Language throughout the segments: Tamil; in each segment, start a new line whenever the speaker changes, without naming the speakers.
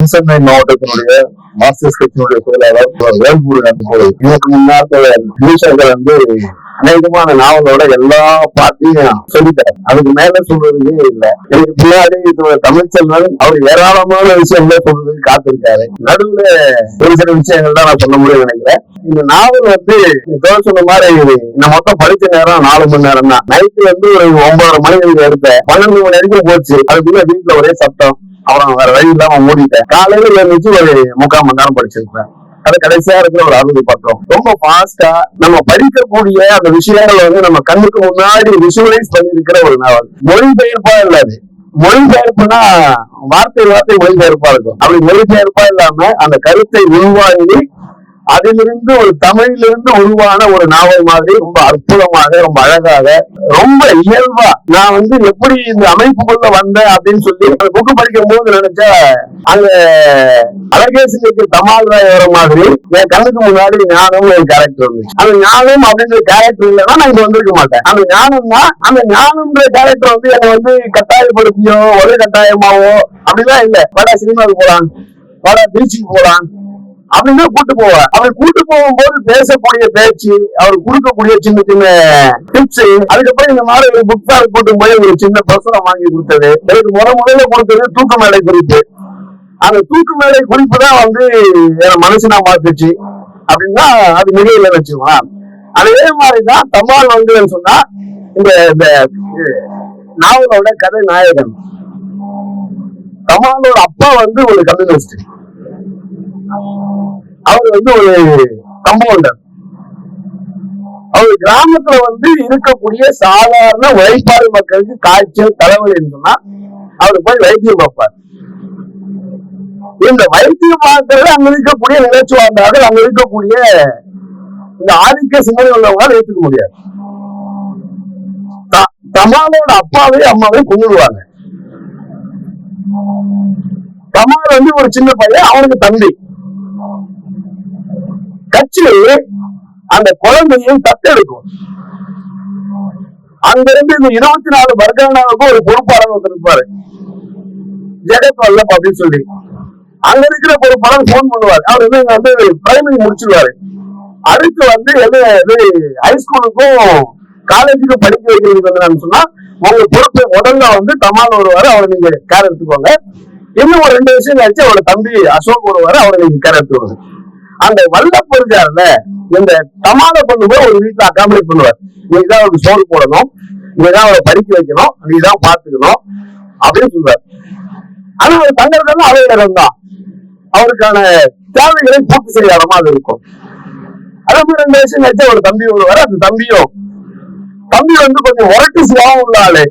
தென்சென்னை மாவட்டத்தினுடைய மார்க்சிஸ்ட் கட்சியினுடைய செயலாளர் வேல்முருகன் இதற்கு முன்னாள் வந்து அநேகமான நாவலோட எல்லா பார்ட்டியும் சொல்லிட்டாரு அதுக்கு மேல சொல்றதுக்கே இல்ல. எனக்கு பின்னாடி இது தமிழ்ச்செல்வன் அவர் ஏராளமான விஷயங்களை சொல்றதுக்கு காத்திருக்காரு. நடுவுல ஒரு சில விஷயங்கள் தான் நான் சொல்ல முடியும் நினைக்கிறேன். இந்த நாவல் வந்து இதோ சொன்ன மாதிரி நான் மொத்தம் படிச்ச நேரம் நாலு மணி நேரம் தான் நைட்டு வந்து ஒரு ஒன்பதரை மணி எடுத்தேன். பன்னெண்டு மணி வரைக்கும் போச்சு. அதுக்குள்ள வீட்டுல ஒரே சத்தம். அப்புறம் வேற வழி இல்லாம ஓடிட்டேன். காலையில எழுந்துச்சு ஒரு முக்கால் மணி நேரம் படிச்சிருப்பேன். அது கடைசியா இருக்கிற ஒரு அறுபது பக்கம் ரொம்ப ஃபாஸ்டா நம்ம படிக்கக்கூடிய அந்த விஷயங்களை வந்து நம்ம கண்ணுக்கு முன்னாடி விஷுவலைஸ் பண்ணிருக்கிற ஒரு நாவல். மொழிபெயர்ப்பா இல்லாது. மொழிபெயர்ப்புனா வார்த்தை வார்த்தை மொழிபெயர்ப்பா இருக்கும். அப்படி மொழிபெயர்ப்பா இல்லாம அந்த கருத்தை உள்வாங்கி அதிலிருந்து ஒரு தமிழிலிருந்து உருவான ஒரு நாவல் மாதிரி ரொம்ப அற்புதமாக ரொம்ப அழகாக ரொம்ப இயல்பா நான் வந்து எப்படி இந்த அமைப்புக்குள்ள வந்தேன் அப்படின்னு சொல்லி அந்த புக்கு படிக்கும் போது நினைச்சா அந்த அழகேசனுக்கு தமால் ராய் வர மாதிரி என் கண்ணுக்கு முன்னாடி ஞானம் ஒரு கேரக்டர் இருந்துச்சு அந்த ஞானம் அப்படின்ற கேரக்டர் இல்லைன்னா நான் இங்க வந்திருக்க மாட்டேன். அந்த ஞானம் தான் அந்த ஞானம்ன்ற கேரக்டர் வந்து என்னை வந்து கட்டாயப்படுத்தியோ ஒரே கட்டாயமாவோ அப்படிலாம் இல்லை. படா சினிமாவுக்கு போலாம் வட பீச்சுக்கு போலாம் அப்படின்னு கூட்டு போவார். அவர் கூட்டு போகும்போது பேசக்கூடிய பேச்சு அவர் கொடுக்கக்கூடிய சின்ன சின்ன டிப்ஸ் அதுக்கப்புறம் இந்த மாதிரி ஒரு புக் ஃபேர் கூட்டு போய் ஒரு சின்ன பிரசுரம் வாங்கி கொடுத்தது. எனக்கு முத முதல்ல கொடுத்தது தூக்க மேடை குறிப்பு. அந்த தூக்கு மேடை குறிப்பு தான் வந்து என் மனசுனா மாத்துச்சு. அப்படின்னா அது மிகையில வச்சுக்கலாம். அதே மாதிரிதான் தமால் வந்து சொன்னா இந்த இந்த நாவலோட கதை நாயகன். தமாலோட அப்பா வந்து ஒரு கம்யூனிஸ்ட். அவர் வந்து ஒரு கம்பவுண்டர். அவர் கிராமத்துல வந்து இருக்கக்கூடிய சாதாரண உழைப்பாளி மக்களுக்கு காய்ச்சல் தலைவலின்னு சொன்னா அவர் போய் வைத்தியம் பார்ப்பார். இந்த வைத்தியம் பார்க்கறது அங்க இருக்கக்கூடிய நிகழ்ச்சிவாந்தார்கள் அங்க இருக்கக்கூடிய இந்த ஆதிக்க சிந்தனை உள்ளவங்களால் ஏற்றுக்க முடியாது. தமாலோட அப்பாவே அம்மாவே கொண்டுடுவாங்க தமால் வந்து ஒரு சின்ன பையன் அவனுக்கு தம்பி. கட்சி அந்த குழந்தையை தத்தெடுக்கும். அங்கிருந்து இந்த இருபத்தி நாலு பர்கானாவுக்கு ஒரு பொறுப்பாளர் ஒருத்தர் இருப்பாரு. ஜெகத் வல்லப் அப்படின்னு சொல்லி. அங்க இருக்கிற பொறுப்பாளர் போன் பண்ணுவார். அவர் வந்து இங்க வந்து பிரைமரி முடிச்சிருவாரு. அடுத்து வந்து என்ன இது ஹைஸ்கூலுக்கும் காலேஜுக்கும் படிக்க வைக்கிறதுக்கு வந்து சொன்னா உங்க பொறுப்பை முதல்ல வந்து தமால் வருவாரு அவரை நீங்க கேர் எடுத்துக்கோங்க. இன்னும் ஒரு ரெண்டு வருஷம் கழிச்சு அவரோட தம்பி அசோக் வருவாரு அவரை நீங்க கேர் எடுத்துக்கோங்க. அந்த வல்லப் இருக்காருல்ல இந்த தமாலை பண்ணும்போது ஒரு வீட்டுல அகாமடேட் பண்ணுவார். இன்னைக்குதான் தான் அவருக்கு சோறு போடணும். இன்னைக்குதான் தான் அவரை படிக்க வைக்கணும். நீதான் பாத்துக்கணும் அப்படின்னு சொல்றாரு ஆனா அவர் தங்கறது அவர இடம் தான். அவருக்கான தேவைகளை பூர்த்தி செய்யாத மாதிரி இருக்கும். அதே மாதிரி ரெண்டு வருஷம் கழிச்சு அவர் தம்பி வருவாரு அந்த தம்பியும் தம்பி வந்து கொஞ்சம் உரட்டு சுபாவம் உள்ள ஆளு.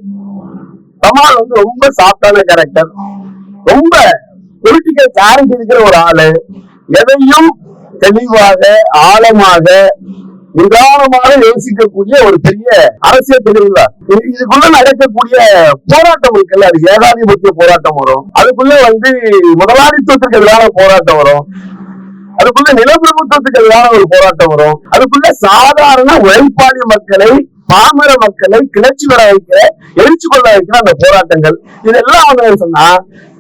தமால் வந்து ரொம்ப சாஃப்டான கேரக்டர் ரொம்ப பொலிட்டிக்கல் கிளாரிட்டி இருக்கிற ஒரு ஆளு. எதையும் தெளிவாக ஆழமாக நிதானமாக யோசிக்கக்கூடிய ஒரு பெரிய அரசியல் தெரியுங்களா இதுக்குள்ள நடக்கக்கூடிய போராட்டம் இருக்குல்ல அது ஏகாதிபத்திய போராட்டம் வரும். அதுக்குள்ள வந்து முதலாளித்துவத்துக்கு எதிரான போராட்டம் வரும். அதுக்குள்ள நிலப்பிரபுத்துவத்துக்கு எதிரான ஒரு போராட்டம் வரும். அதுக்குள்ள சாதாரண உழைப்பாளி மக்களை பாமர மக்களை கிளர்ச்சி வர வைக்கிற எழுச்சி கொள்ள வைக்கிற அந்த போராட்டங்கள். இதெல்லாம் வந்து சொன்னா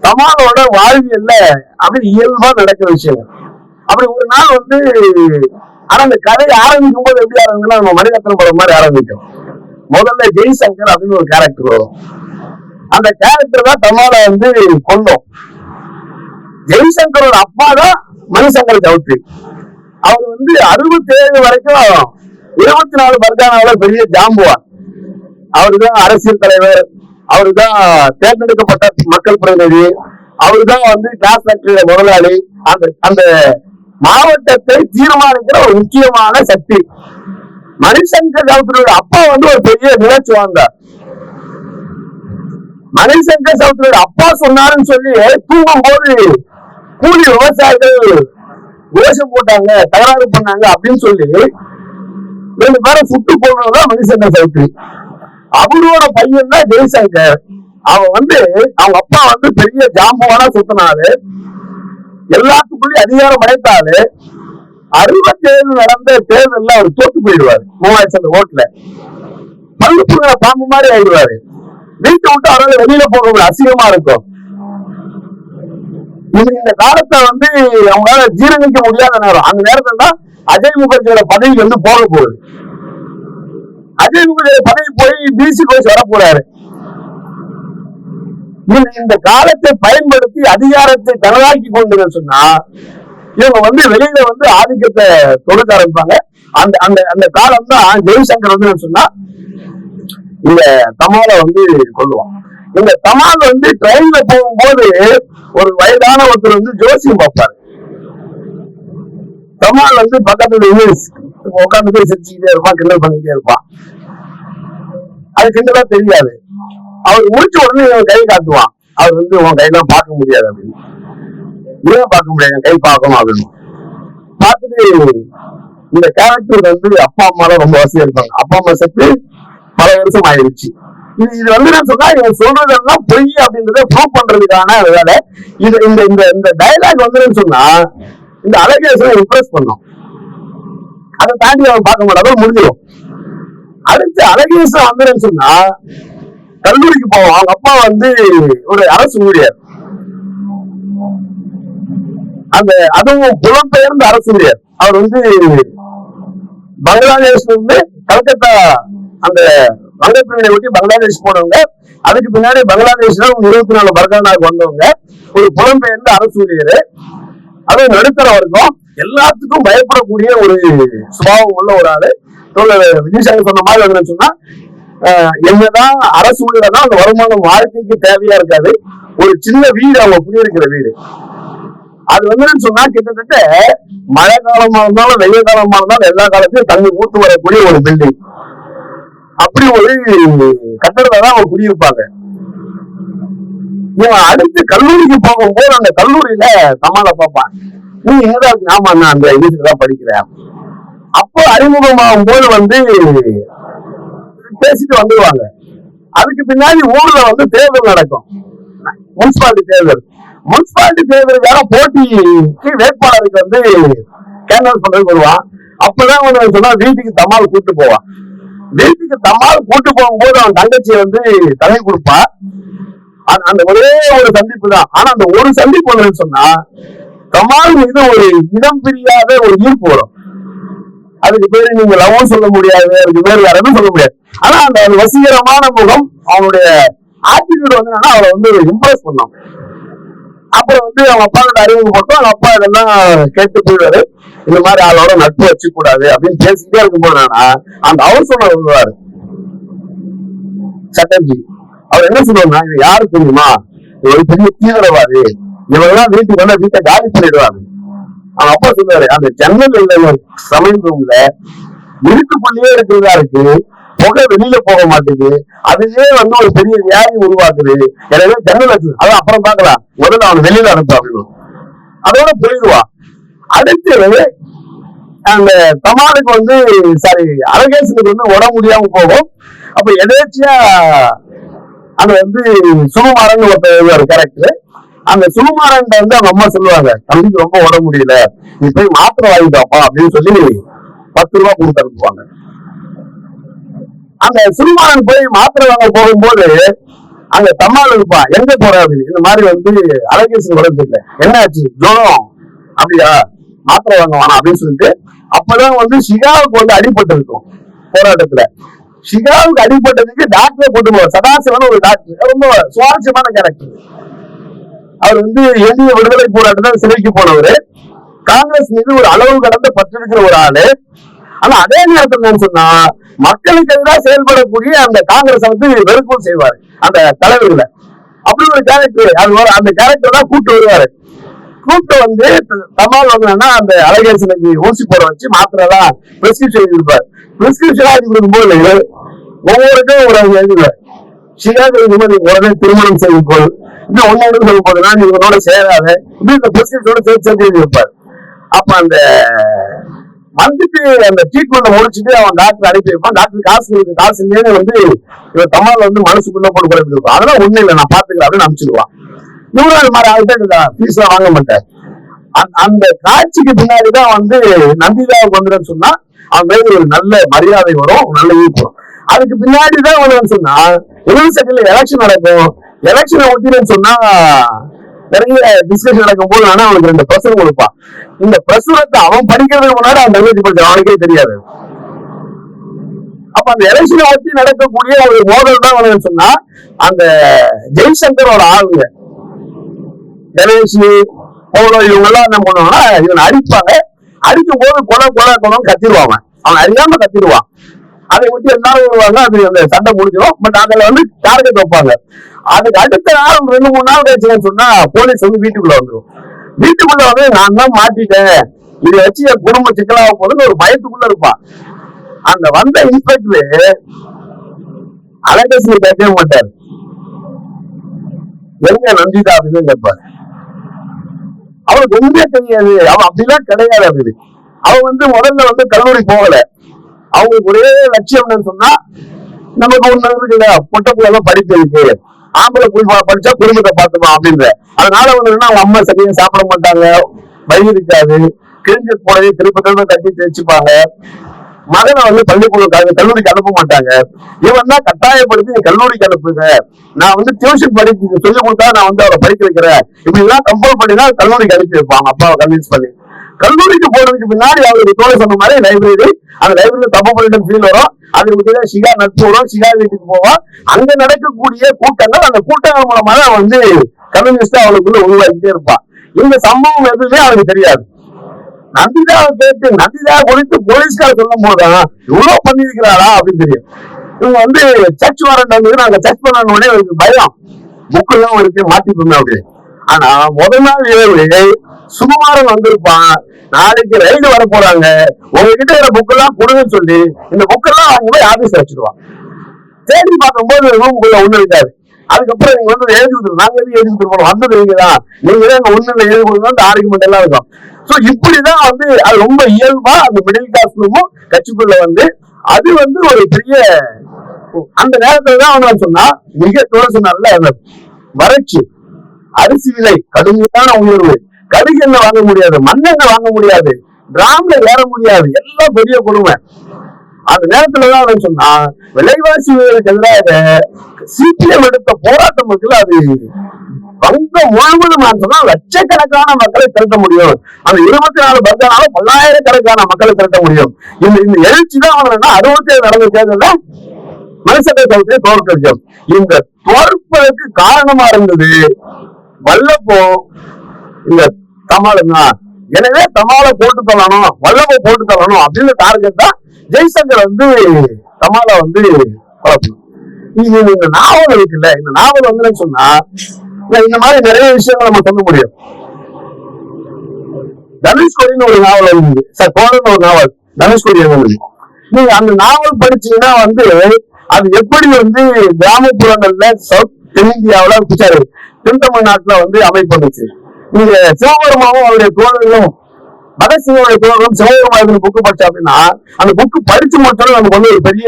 தமாலோட வாழ்வியல்ல அப்படி இயல்பா நடக்கிற விஷயங்கள். அப்படி ஒரு நாள் வந்து ஆனா அந்த கதை ஆரம்பிக்கும் போது எப்படி ஆரம்பிக்கும்னா நம்ம மணிரத்னம் படம் மாதிரி ஆரம்பிக்கும். முதல்ல ஜெய்சங்கர் அப்படின்னு ஒரு கேரக்டர் வரும். அந்த கேரக்டர் தான் தமால வந்து கொண்டோம். ஜெய்சங்கரோட அப்பா தான் மணிசங்கர் சௌத்ரி அவர் வந்து அறுபத்தி ஏழு வரைக்கும் இருபத்தி நாலு பர்கானாவில பெரிய ஜாம்புவார். அவருதான் அரசியல் தலைவர் அவருதான் தேர்ந்தெடுக்கப்பட்ட மக்கள் பிரதிநிதி அவருதான் வந்து கிளாஸ் ஃபேக்டரியில முதலாளி அந்த அந்த மாவட்டத்தை தீர்மானிக்கிற ஒரு முக்கியமான சக்தி. மணிசங்கர் சௌத்ரியோட அப்பா வந்து ஒரு பெரிய நிலச்சி மணிசங்கர் சௌத்ரியோட அப்பா சொன்னாருன்னு சொல்லி தூங்கும் போது கூலி விவசாயிகள் கோஷம் போட்டாங்க தகராறு பண்ணாங்க அப்படின்னு சொல்லி ரெண்டு பேரும் சுட்டு போனதுதான் மணிசங்கர் சௌத்ரி அவரோட பையன் தான் ஜெய்சங்கர். அவன் வந்து அவங்க அப்பா வந்து பெரிய ஜாம்பவானா சுத்தினாரு. எல்லாத்துக்குள்ளயும் அதிகாரம் அடைத்தாலே அறுபத்தி ஏழு நடந்த தேர்தல்ல அவர் தோத்து போயிடுவாரு. மூவாயிரத்தி ஓட்டுல. பல்லு புடுங்குற பாம்பு மாதிரி ஆயிடுவாரு. வீட்டை விட்டு அவரால் வெளியில போக அசிங்கமா இருக்கும். இது இந்த காலத்தை வந்து அவங்களால ஜீரணிக்க முடியாத நேரம். அந்த நேரத்துல தான் அஜய் முகர்ஜியோட பதவி வந்து போக போகுது. அஜய் முகர்ஜியோட பதவி போய் பிசி கோச் வர போறாரு இந்த- இந்த காலத்தை பயன்படுத்தி அதிகாரத்தை தனதாக்கி கொண்டு சொன்னா இவங்க வந்து வெளியில வந்து ஆதிக்கத்தை தொடுக்க ஆரம்பிப்பாங்க. அந்த அந்த அந்த காலம் தான் ஜெய்சங்கர் வந்து சொன்னா இந்த தமால வந்து கொள்ளுவான் இந்த தமால் வந்து ட்ரெயின்ல போகும்போது ஒரு வயதான ஒருத்தர் வந்து ஜோசியம் பார்ப்பாரு. தமால் வந்து பக்கத்துல உட்காந்து போய் சிரிச்சுக்கிட்டே இருப்பான் கிண்டல் பண்ணிக்கிட்டே இருப்பான். அது கிண்டலா தெரியாது. அவர் முடிச்ச உடனே இவன் கை காட்டுவான். அவர் வந்து உன் கையெல்லாம் பார்க்க முடியாது அப்படின்னு. ஏன் பார்க்க முடியாது? கை பார்க்கணும் அப்படின்னு பார்த்துட்டு இந்த கேரக்டர் வந்து அப்பா அம்மா ரொம்ப வசதியா இருப்பாங்க. அப்பா அம்மா செத்து பல வருஷம் ஆயிடுச்சு இது இது வந்து நான் சொன்னா இவன் சொல்றதெல்லாம் பொய் அப்படின்றத ப்ரூவ் பண்றதுக்கான வேலை. இது இந்த இந்த இந்த டயலாக் வந்து சொன்னா இந்த அழகேசனை இம்ப்ரெஸ் பண்ணும். அதை தாண்டி அவன் பார்க்க மாட்டாங்க முடிஞ்சிடும் அடுத்து அழகேசன் வந்து சொன்னா கல்லூரிக்கு போவோம். அவங்க அப்பா வந்து ஒரு அரசு ஊழியர். அந்த அதுவும் புலம்பெயர்ந்த அரசு ஊழியர். அவர் வந்து பங்களாதேஷ்ல இருந்து கல்கத்தா அந்த வங்கப்பிரிவினை ஒட்டி பங்களாதேஷ் போனவங்க. அதுக்கு பின்னாடி பங்களாதேஷ்ல இருபத்தி நாலு பர்கானாக்கு வந்தவங்க. ஒரு புலம்பெயர்ந்த அரசு ஊழியர். அதுவும் நடுத்தர வர்க்கம். எல்லாத்துக்கும் பயப்படக்கூடிய ஒரு சுபாவம் உள்ள ஒரு ஆளு. தோழர் சொன்ன மாதிரி சொன்னா என்னதான் அரசு உள்ளதான் அந்த வருமானம் வாழ்க்கைக்கு தேவையா இருக்காது. ஒரு சின்ன வீடு அவங்க குடியிருக்கிற வீடு. அது வந்து சொன்னா கிட்டத்தட்ட மழை காலமா இருந்தாலும் வெயில் காலமா இருந்தாலும் எல்லா காலத்திலும் தண்ணி ஊத்து வரக்கூடிய ஒரு பில்டிங் அப்படி ஒரு கட்டடத்தை தான் அவங்க குடியிருப்பாங்க. இவன் அடுத்து கல்லூரிக்கு போகும்போது அந்த கல்லூரியில சமாள பார்ப்பான். நீ எங்கதான் ஆமா நான் அந்த இதுக்கு தான் படிக்கிறேன் அப்போ அறிமுகமாகும் போது வந்து பேசிட்டு வந்துடுவாங்க அதுக்கு பின்னாடி ஊர்ல வந்து தேர்தல் நடக்கும். முனிசிபாலிட்டி தேர்தல். முனிசிபாலிட்டி தேர்தலுக்காக போட்டிக்கு வேட்பாளருக்கு வந்து கேண்டல் பண்றதுக்கு வருவான் அப்பதான் வந்து சொன்னா வீட்டுக்கு தமால் கூட்டு போவான் வீட்டுக்கு தமால் கூட்டு போகும்போது அவன் தங்கச்சி வந்து தலை கொடுப்பா. அந்த- அந்த ஒரே ஒரு சந்திப்பு தான். ஆனா அந்த ஒரு சந்திப்பு சொன்னா தமால் மீது ஒரு இனம் பிரியாத ஒரு ஈர்ப்பு வரும். அதுக்கு பேரு நீங்க லவ்வும் சொல்ல முடியாது அதுக்கு பேர் வேற எதுவும் சொல்ல முடியாது. ஆனா அந்த வசீகரமான முகம் அவனுடைய ஆட்டிடியூட் வந்து என்னன்னா அவளை வந்து இம்ப்ரெஸ் பண்ணான். அப்புறம் வந்து அவங்க அப்பா கிட்ட அறிமுகப்பட்டோம் அவங்க அப்பா இதெல்லாம் கேட்டு போயிடுவாரு. இந்த மாதிரி ஆளோட நட்பு வச்சு கூடாது அப்படின்னு பேசிக்கிட்டே இருக்கும்போது அந்த அவர் சொன்ன வருவாரு சட்டர்ஜி அவர் என்ன சொல்லுவாருன்னா இது யாரு தெரியுமா? ஒரு பெரிய தீவிரவாதி. இவங்கெல்லாம் வீட்டுக்கு வந்தா வீட்டை காலி பண்ணிடுவாங்க அவங்க அப்பா சொல்லுவாரு அந்த ஜன்னல் சமையல் ரூம்ல இருட்டுக்குள்ளேயே இருக்கிறதா இருக்கு. புகை வெளியில போக மாட்டேங்குது. அதுவே வந்து ஒரு பெரிய வியாதி உருவாக்குது. எனவே ஜன்னல் வச்சு அதான் அப்புறம் பார்க்கலாம். முதல்ல அவன் வெளியில அனுப்பு அப்படின்னு அதோட போயிடுவான் அடுத்து அந்த தமாலுக்கு வந்து சாரி அழகேசனுக்கு வந்து உடம்பு முடியாம போகும். அப்ப எதேச்சியா அந்த வந்து சுகுமாரன் ஒருத்தர் கேரக்டர் அந்த சுகுமாரன் வந்து அவங்க அம்மா சொல்லுவாங்க தம்பிக்கு ரொம்ப உடம்பு முடியல நீ போய் மாத்திரை வாங்கிட்டாப்பா அப்படின்னு சொல்லி பத்து ரூபா கொடுத்து அனுப்புவாங்க. அந்த சுகுமாரன் போய் மாத்திரை வாங்க போகும்போது அங்க தம்மாள் இருப்பான் எங்க போற? அப்படின்னு இந்த மாதிரி வந்து அழகேசன் உடம்பு இல்லை என்னாச்சு? ஜுரம்? அப்படியா? மாத்திரை வாங்க வேணாம் அப்படின்னு சொல்லிட்டு அப்பதான் வந்து ஷிகாவுக்கு வந்து அடிபட்டு இருக்கும் போராட்டத்துல. ஷிகாவுக்கு அடிபட்டதுக்கு டாக்டரை கொண்டு போவார். சதாசிவன் ஒரு டாக்டர் ரொம்ப சுவாரஸ்யமான கேரக்டர் அவர் வந்து எளிய விடுதலை போராட்டத்தில் சிறைக்கு போனவர். காங்கிரஸ் மீது ஒரு அளவு கடந்த பற்றிருக்கிற ஒரு ஆளு. ஆனா அதே நேரத்தில் நான் சொன்னா மக்களுக்கு எதிராக செயல்படக்கூடிய அந்த காங்கிரஸ் வந்து வெறுப்பும் செய்வார் அந்த தலைவர்களை. அப்படி ஒரு கேரக்டர் அது வர- அந்த கேரக்டர் தான் கூட்டு வருவாரு. கூட்டு வந்து தமால் வாங்கினா அந்த அழகேசனுக்கு ஊசி போட வச்சு மாத்திரை எல்லாம் பிரிஸ்கிரிப்ஷன் எழுதி கொடுப்பாரு. பிரிஸ்கிரிப்ஷன் எழுதி கொடுக்கும்போது ஒவ்வொருக்கும் ஒரு எழுதுவார் சிகாகோ இந்த மாதிரி உடனே திருமணம் செய்து கொள். இன்னும் ஒன்னு சொல்ல போதுனா நீ இவனோட சேராத. இப்படி இந்த பிரிஸ்கிரிப்ஷனோட சேர்த்து சேர்த்து எழுதி வைப்பார். அப்ப அந்த வந்துட்டு அந்த ட்ரீட்மெண்ட் முடிச்சுட்டு அவன் டாக்டர் அனுப்பி வைப்பான். டாக்டர் காசு இருக்கு காசு இல்லையே வந்து இவன் தமால் வந்து மனசுக்குள்ள போட்டு குறைப்பு இருக்கும் அதெல்லாம் ஒண்ணு இல்லை நான் பாத்துக்கிறேன் அப்படின்னு அனுப்பிச்சிடுவான். இவரும் அது மாதிரி ஆகிட்டே ஃபீஸ் எல்லாம் வாங்க மாட்டேன் அந்த- அந்த காட்சிக்கு பின்னாடிதான் வந்து நந்திதாவுக்கு வந்துடும் சொன்னா அவன் மேல ஒரு நல்ல மரியாதை வரும் நல்ல ஈர்ப்பு வரும். அதுக்கு பின்னாடிதான் வந்து சொன்னா செகண்ட்ல எலெக்ஷன் நடக்கும். எலெக்ஷனை ஒட்டினு சொன்னா நிறைய டிஸ்கஷன் நடக்கும் போது ஆனா அவனுக்கு ரெண்டு பிரசுரம் கொடுப்பான் இந்த பிரசுரத்தை அவன் படிக்கிறதுக்கு முன்னாடி அவன் தங்கச்சி படிச்சான் அவனுக்கே தெரியாது. அப்ப அந்த எலெக்ஷனை ஒட்டி நடக்கக்கூடிய ஒரு மோதல் தான் வந்து சொன்னா அந்த ஜெய்சங்கரோட ஆளுங்க. கணேஷ் போலோ இவங்க எல்லாம் என்ன பண்ணுவாங்கன்னா இவனை அடிப்பாங்க. அடிக்கும் போது கொலை கொலை கொலம் கத்திடுவான் அவன் அறியாம கத்திடுவான். அதை விட்டு எல்லாரும் வருவாங்க அது அந்த சண்டை முடிஞ்சிடும். பட் அதுல வந்து டார்கெட் வைப்பாங்க. அதுக்கு அடுத்த நாள் ரெண்டு மூணு நாள் கழிச்சுன்னு சொன்னா போலீஸ் வந்து வீட்டுக்குள்ள வந்துடும் வீட்டுக்குள்ள வந்து நான் தான் மாட்டிட்டேன். இதை வச்சு என் குடும்ப சிக்கலாக போதுன்னு ஒரு பயத்துக்குள்ள இருப்பான். அந்த வந்த இன்ஸ்பெக்டர் அலகேஷன் கேட்கவே மாட்டார். எங்க நந்திதா? அப்படின்னு கேட்பாரு. அவனுக்கு ஒன்றே தெரியாது. அவன் அப்படிலாம் கிடையாது அப்படி அவன் வந்து முதல்ல வந்து கல்லூரி போகல. அவங்களுக்கு ஒரே லட்சியம் என்னன்னு சொன்னா நமக்கு ஒண்ணு இருக்குல்ல பொட்ட பிள்ளை படிப்பு இருக்கு ஆம்பளை போய் படிச்சா குடும்பத்தை பார்த்துமா அப்படின்ற. அதனால வந்து அவங்க அம்மா சரியா சாப்பிட மாட்டாங்க வழி இருக்காது. கிழிஞ்ச போலவே திருப்ப திரும்ப கட்டி தேய்ச்சிப்பாங்க. மகனை வந்து பள்ளிக்கூடம் கல்லூரிக்கு அனுப்ப மாட்டாங்க. இவன் தான் கட்டாயப்படுத்தி கல்லூரிக்கு அனுப்புங்க. நான் வந்து டியூஷன் படிக்க சொல்லி கொடுத்தா நான் வந்து அவரை படிக்க வைக்கிறேன். இப்படி எல்லாம் கம்பல் பண்ணி தான் கல்லூரிக்கு அனுப்பி வைப்பாங்க. அப்பாவை கன்வின்ஸ் பண்ணி. கல்லூரிக்கு போறதுக்கு பின்னாடி அவருக்கு தோழ சொன்ன மாதிரி லைப்ரரி அந்த லைப்ரரியில தப்பு பண்ணிட்டு ஃபீல் வரும். அதுக்கு முன்னாடி சிகா நட்பு வரும். சிகா வீட்டுக்கு போவான். அங்க நடக்கக்கூடிய கூட்டங்கள் அந்த கூட்டங்கள் மூலமா தான் வந்து கம்யூனிஸ்ட் அவளுக்குள்ள உருவாக்கிட்டே இருப்பான். இந்த சம்பவம் எதுவுமே அவனுக்கு தெரியாது. நந்திதாவை கேட்டு நந்திதா குறித்து போலீஸ்கார சொல்லும் போதுதான் இவ்வளவு பண்ணிருக்கிறாளா அப்படின்னு தெரியும். இவங்க வந்து சர்ச் வாரண்ட் வந்து நாங்க சர்ச் பண்ண உடனே அவருக்கு பயம். புக்கு எல்லாம் இருக்கு மாட்டிப்போமே அப்படி ஆனா முதல் நாள் இரவு சுகுமாரன் வந்திருப்பான். நாளைக்கு ரைடு வர போறாங்க உங்ககிட்ட இருக்கிற புக் எல்லாம் கொடுங்கன்னு சொல்லி இந்த புக் எல்லாம் அவங்க போய் ஆபீஸ் வச்சிருவான். தேடி பார்க்கும்போது ரூமுக்குள்ள ஒண்ணு இருக்காது. அதுக்கப்புறம் நீங்க வந்து எழுதி கொடுத்துருவோம் நாங்க எதுவும் எழுதி கொடுப்போம் வந்தது நீங்க தான் நீங்க தான் எங்க ஒண்ணுல எழுதி கொடுக்கணும் ஆர்குமெண்ட் எல்லாம் இருக்கும். சோ இப்படிதான் வந்து அது ரொம்ப இயல்பா அந்த மிடில் கிளாஸ்லயும் கட்சிக்குள்ள வந்து அது வந்து ஒரு பெரிய அந்த நேரத்துல தான் அவங்க சொன்னா மிக தூர சொன்னார்ல அந்த வறட்சி அரிசி விலை கடுமையான உயர்வு. கடுகு வாங்க முடியாது மண்ணெண்ணெய் வாங்க முடியாது டிராம்ல ஏற முடியாது எல்லாம் பெரிய கொடுமை. அந்த நேரத்துலதான் அவன் சொன்னா விலைவாசி உயர்வுக்கு எதிராக சிபிஎம் எடுத்த போராட்டம் இருக்குல்ல அது? வங்கம் முழுவதும் நான் சொன்னா லட்சக்கணக்கான மக்களை திரட்ட முடியும். அந்த இருபத்தி நாலு பர்தனால பல்லாயிரக்கணக்கான மக்களை திரட்ட முடியும். இந்த இந்த எழுச்சி தான் அவன் அறுபத்தி ஏழு நடந்த தேர்தல மனுஷத்தை தவிர்த்து தோற்கடிச்சோம் இந்த தோற்பதற்கு காரணமா இருந்தது வல்லப்போ இந்த தமாளுங்க எனவே தமாலை போட்டு தள்ளணும் வல்லப போட்டு தள்ளணும் அப்படின்னு டார்கெட் தான் ஜெய்சங்கர் வந்து தமாலை வந்து வளர்க்கணும் இது இந்த நாவல் இருக்குல்ல இந்த நாவல் வந்து சொன்னா இந்த- மாதிரி நிறைய விஷயங்கள் நம்ம சொல்ல முடியும். தனுஷ்கோடின்னு ஒரு நாவல் இருந்தது. சார் கோரன் ஒரு நாவல் தனுஷ்கோடி இருந்தது. நீங்க அந்த நாவல் படிச்சீங்கன்னா வந்து அது எப்படி வந்து கிராமப்புறங்கள்ல சவுத் தென்னிந்தியாவுல தென் தமிழ்நாட்டுல வந்து அமைப்பட்டுச்சு நீங்க சிவபெருமாவும் அவருடைய தோழர்களும் பகத்சிங்கோடைய தோழர்களும் சிவபெருமாவுக்கு புக்கு படிச்சா அப்படின்னா அந்த புக்கு படிச்சு மட்டும் நமக்கு வந்து ஒரு பெரிய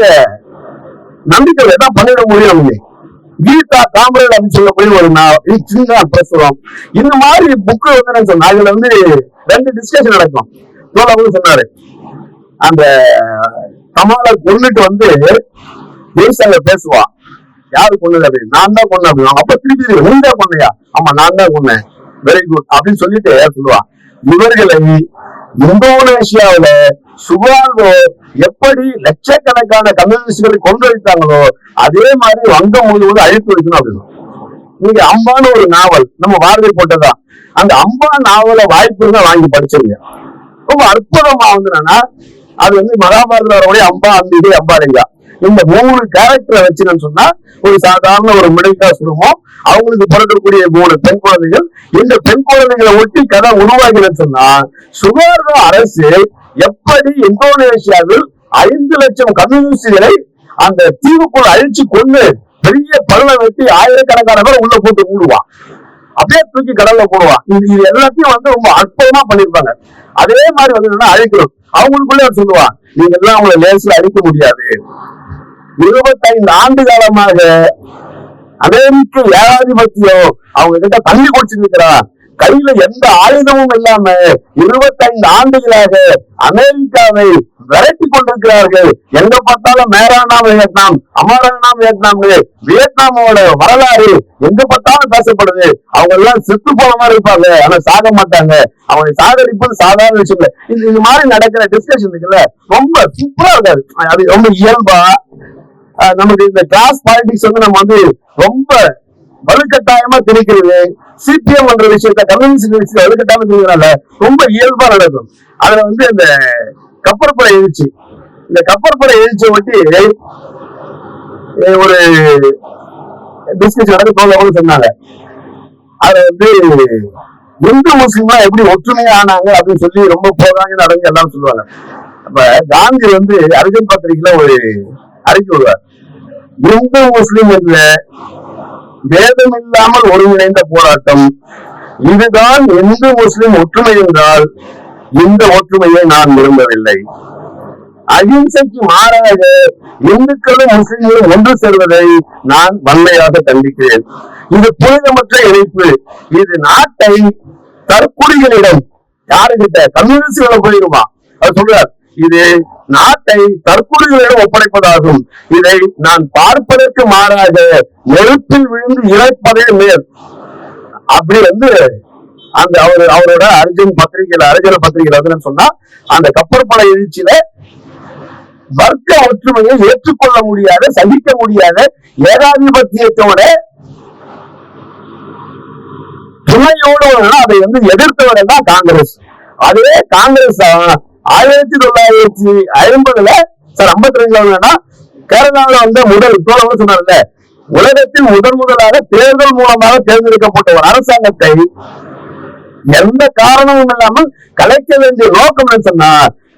நம்பிக்கை தான் பண்ணிட முடியும் அவங்க கீதா காமரேட் அப்படின்னு சொல்லக்கூடிய ஒரு நா- சின்ன பிரசுரம் இந்த மாதிரி புக்கு வந்து என்ன சொன்னா அதுல வந்து ரெண்டு டிஸ்கஷன் நடக்கும். தோழர்களும் சொன்னாரு. அந்த கமாலர் கொண்டுட்டு வந்து தேசால பேசுவா. யாரு கொண்டது அப்படின்னு நான் தான் கொண்டேன் அப்படின்னு. அப்ப திருப்பி உண்டா கொண்டையா ஆமா நான் தான் கொண்டேன் வெரி குட் அப்படின்னு சொல்லிட்டு சொல்லுவா. இவர்களை இந்தோனேஷியாவில சுகாதோ எப்படி லட்சக்கணக்கான கம்யூனிஸ்டுகளை கொண்டு வைத்தாங்களோ அதே மாதிரி வங்கம் முழுவதும் அழித்து வைக்கணும் அப்படின்னு. நீங்க அம்பான்னு ஒரு நாவல் நம்ம பாரதி போட்டதா அந்த அம்பா நாவலை வாய்ப்பு தான் வாங்கி படிச்சிருங்க. ரொம்ப அற்புதமா வந்து என்னன்னா அது வந்து மகாபாரத வரக்கூடிய அம்பா அம்பிகை அம்பாலிங்கா. இந்த மூணு கேரக்டரை வச்சுன்னு சொன்னா ஒரு சாதாரண ஒரு மிடில் கிளாஸ் குடும்பம் அவங்களுக்கு பிறக்கக்கூடிய மூணு பெண் குழந்தைகள். இந்த பெண் குழந்தைகளை ஒட்டி கதை உருவாகினு சொன்னா சுகாதார அரசு எப்படி இந்தோனேஷியாவில் ஐந்து லட்சம் கம்யூனிஸ்டுகளை அந்த தீவுக்குள் அழிச்சு கொண்டு பெரிய பள்ள வெட்டி ஆயிரக்கணக்கான பேர் உள்ள போட்டு மூடுவான். அப்படியே தூக்கி கடல்ல போடுவான். இது எல்லாத்தையும் வந்து ரொம்ப அற்புதமா பண்ணிருப்பாங்க அதே மாதிரி வந்து என்னன்னா அழிக்கணும் அவங்களுக்குள்ளே அவர் சொல்லுவான் நீங்க எல்லாம் அவங்களை லேசில் அழிக்க முடியாது. இருபத்தைந்து ஆண்டு காலமாக அமெரிக்க ஏகாதிபத்தியம் அவங்க கிட்ட தண்ணி குடிச்சிருக்கிறான் கையில எந்த ஆயுதமும் இல்லாம இருபத்தைந்து ஆண்டுகளாக அமெரிக்காவை விரட்டி கொண்டிருக்கிறார்கள். எங்க பார்த்தாலும் மேரானா வியட்நாம் அமரானா வியட்நாம் வியட்நாமோட வரலாறு எங்க பார்த்தாலும் பேசப்படுது. அவங்க எல்லாம் செத்து போன மாதிரி இருப்பாங்க ஆனா சாக மாட்டாங்க. அவங்க சாகடிப்பது சாதாரண விஷயம் இல்ல. இது மாதிரி நடக்கிற டிஸ்கஷன் இருக்குல்ல ரொம்ப சூப்பரா இருக்காது அது ரொம்ப இயல்பா நமக்கு இந்த கிளாஸ் பாலிடிக்ஸ் வந்து நம்ம வந்து ரொம்ப வலுக்கட்டாயமா திணிக்கிறது சிபிஎம் என்ற விஷயத்த கம்யூனிஸ்ட் விஷயத்தை வலுக்கட்டாயமா திணிக்கிறனால ரொம்ப இயல்பா நடக்கும். அதுல வந்து இந்த கப்பற்படை எழுச்சி. இந்த கப்பற்படை எழுச்சியை ஒட்டி ஒரு டிஸ்கஷன் நடக்க போக சொன்னாங்க. அதுல வந்து இந்து முஸ்லிமா எப்படி ஒற்றுமையா ஆனாங்க அப்படின்னு சொல்லி ரொம்ப போதாங்க நடந்து எல்லாம் சொல்லுவாங்க. அப்ப காந்தி வந்து அர்ஜுன் பத்திரிகையில ஒரு அறிக்கை விடுவார் இந்து முஸ்லிம் என்ற வேதம் இல்லாமல் ஒருங்கிணைந்த போராட்டம்? இதுதான் இந்து முஸ்லிம் ஒற்றுமை என்றால் இந்த ஒற்றுமையை நான் விரும்பவில்லை. அகிம்சைக்கு மாறாக இந்துக்களும் முஸ்லிம்களும் ஒன்று சேர்வதை நான் வன்மையாக கண்டிக்கிறேன். இது புனிதமற்ற இணைப்பு. இது நாட்டை தற்குடிகளிடம் யாருகிட்ட? கம்யூனிஸ்டுகளை போயிருமா அவர் சொல்றார் இது நாட்டை தற்கொலைகளிடம் ஒப்படைப்பதாகும். இதை நான் பார்ப்பதற்கு மாறாக நெருப்பில் விழுந்து இழைப்பதே மேல். அப்படி வந்து அந்த அவர் அவரோட அர்ஜுன் பத்திரிகையில அர்ஜுன பத்திரிகையில வந்து சொன்னா அந்த கப்பற்படை எழுச்சியில வர்க்க ஒற்றுமையை ஏற்றுக்கொள்ள முடியாத சகிக்க முடியாத ஏகாதிபத்தியத்தோட துணையோடு அதை வந்து எதிர்த்தவர்கள் தான் காங்கிரஸ். அதே காங்கிரஸ் தான் ஆயிரத்தி தொள்ளாயிரத்தி ஐம்பதுல சார் ஐம்பத்தி ரெண்டுல வேணா கேரளாவில் வந்த முதல் தோழர் சொன்னார்ல உலகத்தில் முதன் முதலாக தேர்தல் மூலமாக தேர்ந்தெடுக்கப்பட்ட ஒரு அரசாங்கத்தை எந்த காரணமும் இல்லாமல் கலைக்க வேண்டிய நோக்கம் என்ன சொன்னா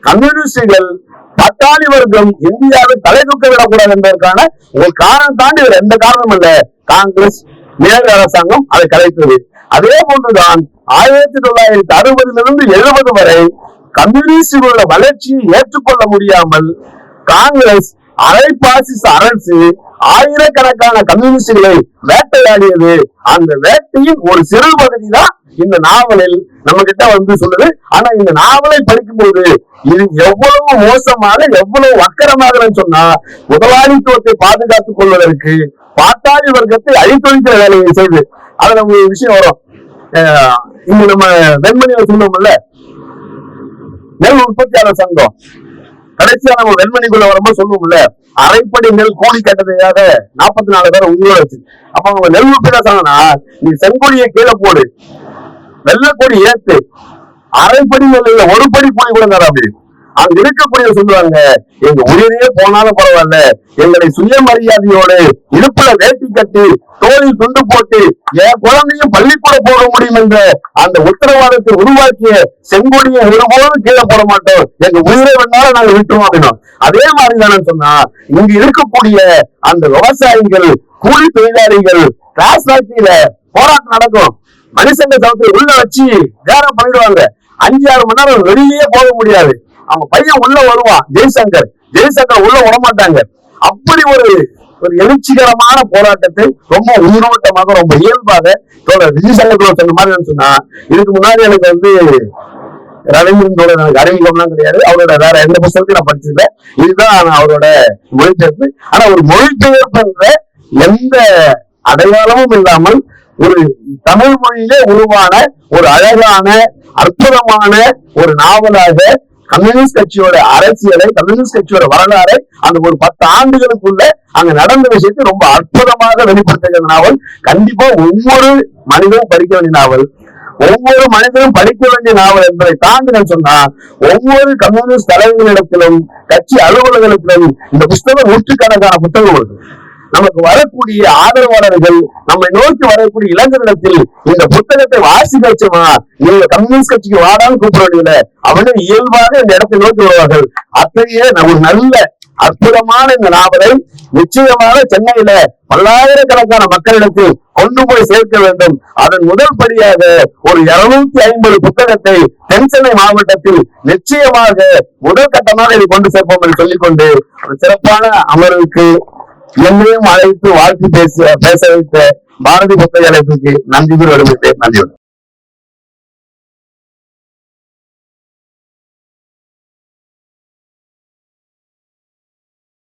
கம்யூனிஸ்டுகள் பட்டாளி வர்க்கம் இந்தியாவில் தலை தூக்க விடக்கூடாது என்பதற்கான ஒரு காரணம் தாண்டி வேற எந்த காரணமும் இல்ல. காங்கிரஸ் நேரு அரசாங்கம் அதை கலைத்தது. அதே போன்றுதான் ஆயிரத்தி தொள்ளாயிரத்தி அறுபதிலிருந்து எழுபது வரை கம்யூனிஸ்டுகளோட வளர்ச்சியை ஏற்றுக்கொள்ள முடியாமல் காங்கிரஸ் அரை பாசிச அரசு ஆயிரக்கணக்கான கம்யூனிஸ்டுகளை வேட்டையாடியது. அந்த வேட்டையின் ஒரு சிறு பகுதி தான் இந்த நாவலில் நம்ம கிட்ட வந்து சொல்லுது. ஆனா இந்த நாவலை படிக்கும்போது இது எவ்வளவு மோசமாக எவ்வளவு வக்கரமாகன்னு சொன்னா முதலாளித்துவத்தை பாதுகாத்துக் கொள்வதற்கு பாட்டாளி வர்க்கத்தை அழித்தொழிக்கிற வேலையை செய்து. அதுல ஒரு விஷயம் வரும். இங்க நம்ம வெண்மணியில சொன்னோம்ல நெல் உற்பத்தியாளர் சங்கம். கடைசியா நம்ம வெண்மணிக்குள்ள வரும்போது சொல்லுவோம்ல அரைப்படி நெல் கோழி கட்டதுக்காக நாற்பத்தி நாலு பேரை உயிரோட வச்சு. அப்ப அவங்க நெல் உற்பத்தி சொன்னா நீ செங்கொடியை கீழே போடு. வெள்ளக்கொடி ஏத்து. அரைப்படி நெல் இல்ல ஒரு படி கூலி கூட தர அங்க இருக்கக்கூடிய சொல்லுவாங்க எங்க உயிரே போனாலும் பரவாயில்ல. எங்களை சுயமரியாதையோடு இடுப்புல வேட்டி கட்டி தோலில் துண்டு போட்டு என் குழந்தையும் பள்ளிக்கூட போக முடியும் என்ற அந்த உத்தரவாதத்தை உருவாக்கிய செங்கொடியை ஒருபோதும் கீழே போட மாட்டோம். எங்க உயிரை வேணாலும் நாங்க விட்டுருவோம் அப்படின்னா அதே மாதிரி தானே சொன்னா இங்க இருக்கக்கூடிய அந்த விவசாயிகள் கூலி தொழிலாளிகள் கிளாஸ் ஃபேக்டரியில போராட்டம் நடக்கும். மனுஷங்க சமத்தை உள்ள வச்சு வேற பண்ணிடுவாங்க. அஞ்சு ஆறு மணி நேரம் வெளியே போக முடியாது. அவங்க பையன் உள்ள வருவான் ஜெய்சங்கர். ஜெய்சங்கர் உள்ள விட மாட்டாங்க அப்படி ஒரு ஒரு எழுச்சிகரமான போராட்டத்தை ரொம்ப உயிரோட்டமாக ரொம்ப இயல்பாக தோழர் விஜயசங்கர் சொன்ன மாதிரி சொன்னா இதுக்கு முன்னாடி எனக்கு வந்து ரவீந்திரன் எனக்கு அறிமுகம்லாம் கிடையாது. அவரோட வேற எந்த புத்தகத்தையும் நான் படிச்சிருந்தேன் இதுதான் நான் அவரோட மொழிபெயர்ப்பு. ஆனா ஒரு மொழிபெயர்ப்புன்ற எந்த அடையாளமும் இல்லாமல் ஒரு தமிழ் மொழியிலே உருவான ஒரு அழகான அற்புதமான ஒரு நாவலாக கம்யூனிஸ்ட் கட்சியோட அரசியலை கம்யூனிஸ்ட் கட்சியோட வரலாறை அந்த ஒரு பத்து ஆண்டுகளுக்குள்ள அங்க நடந்த விஷயத்தை ரொம்ப அற்புதமாக வெளிப்படுத்துகிற நாவல். கண்டிப்பா ஒவ்வொரு மனிதனும் படிக்க வேண்டிய நாவல். ஒவ்வொரு மனிதனும் படிக்க வேண்டிய நாவல் என்பதை தாண்டி நான் சொன்னா ஒவ்வொரு கம்யூனிஸ்ட் தலைவர்களிடத்திலும் கட்சி அலுவலகத்திலும் இந்த புத்தகம் நூற்றுக்கணக்கான புத்தகம் இருக்கு நமக்கு வரக்கூடிய ஆதரவாளர்கள் நம்மை நோக்கி வரக்கூடிய இளைஞர்களிடத்தில் இந்த புத்தகத்தை வாசிக்க வச்சோமா நீங்க கம்யூனிஸ்ட் கட்சிக்கு வாடான்னு கூப்பிட வேண்டியதில்லை அவனே இயல்பாக இந்த இடத்தை நோக்கி வருவார்கள். அத்தகைய ஒரு நல்ல அற்புதமான இந்த நாவலை நிச்சயமாக சென்னையில பல்லாயிரக்கணக்கான மக்களிடத்தில் கொண்டு போய் சேர்க்க வேண்டும். அதன் முதல் படியாக ஒரு இருநூத்தி ஐம்பது புத்தகத்தை தென்சென்னை மாவட்டத்தில் நிச்சயமாக முதல் கட்டமாக இதை கொண்டு சேர்ப்போம் என்று சொல்லிக்கொண்டு ஒரு சிறப்பான அமர்வுக்கு என்னையும் அழைத்து வாழ்த்து பேச பேச வைத்த பாரதி புத்தக அழைப்புக்கு நன்றி கூறி வருகிறேன் நன்றி.